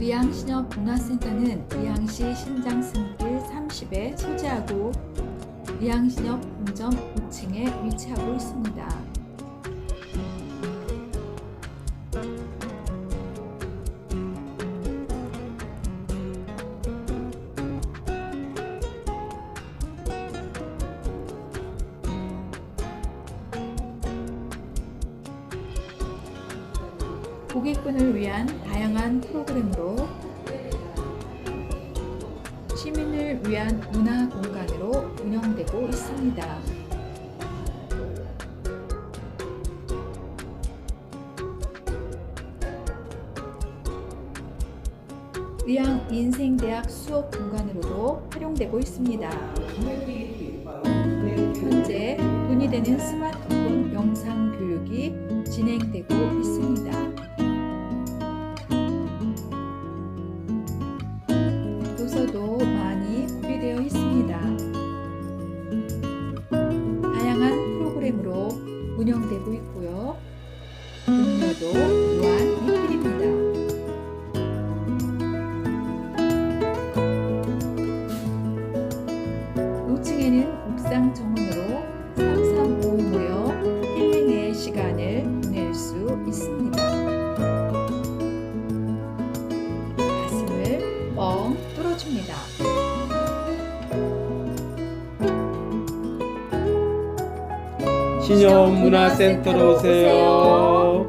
의향신협 문화센터는 의향시 신장승길 30에 소재하고 의향신협 본점 5층에 위치하고 있습니다. 고객분을 위한 다양한 프로그램으로 시민을 위한 문화 공간으로 운영되고 있습니다. 의향 인생대학 수업 공간으로도 활용되고 있습니다. 현재 돈이 되는 스마트폰 영상 교육이 진행되고 있습니다. 도서도 많이 구비되어 있습니다. 다양한 프로그램으로 운영되고 있고요. 음료도 무한 리필입니다. 우층에는 옥상 정원으로 3355 모여 힐링의 시간을 보낼 수 있습니다. 뚫어줍니다. 신영문화센터로 오세요.